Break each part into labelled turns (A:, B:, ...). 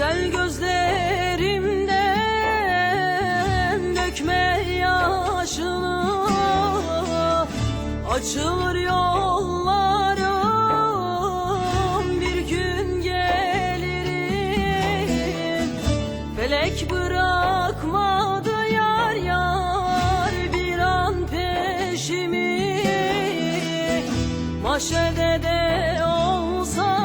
A: güzel gözler Açılır yollarım bir gün gelirim. Felek bırakmadı yar yar bir an peşimi. Maşede de olsa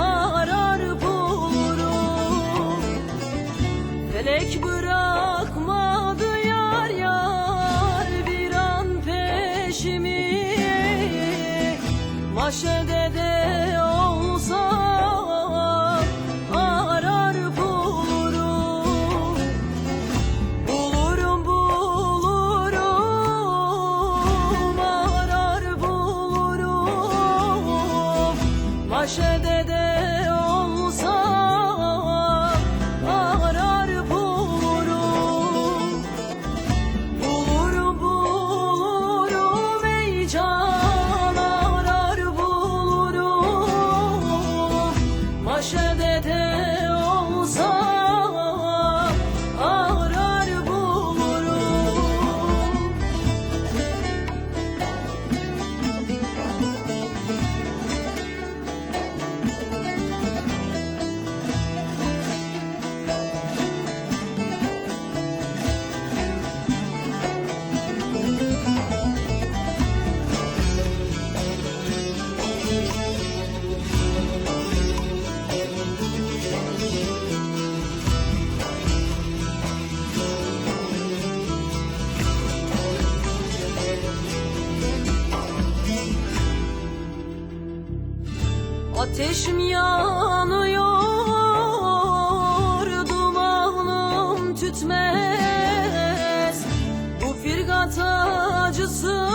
A: arar bulurum Felek bırakmadı Maşede de Ateşim yanıyor, dumanım tütmez. Bu firgat acısı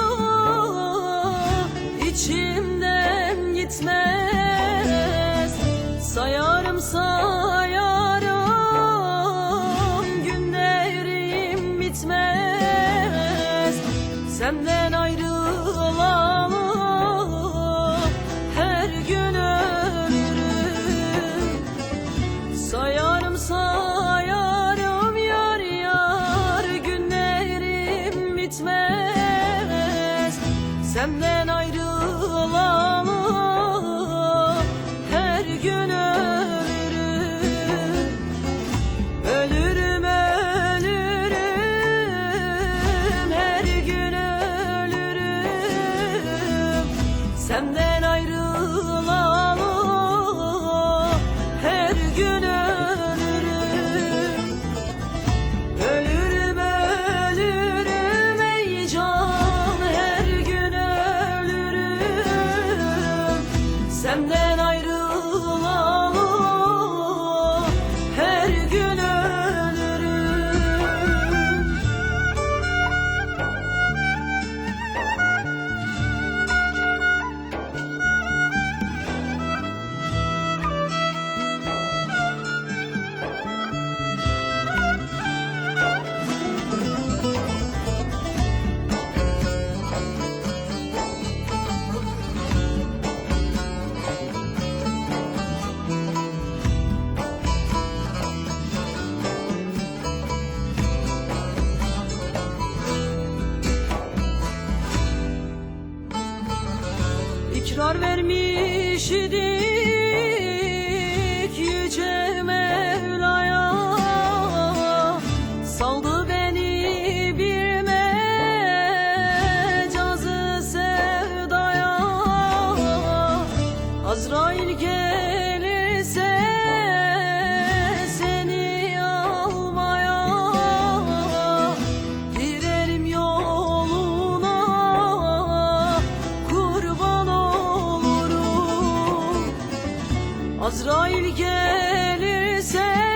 A: içimden gitmez. Sayarım sayarım günlerim bitmez. Senden ayrılalı Senden ayrılalı her gün ölürüm. Ölürüm ölürüm. Her gün ölürüm. Senden ayrılalı her gün İkrar vermiş idik Azrail gelirse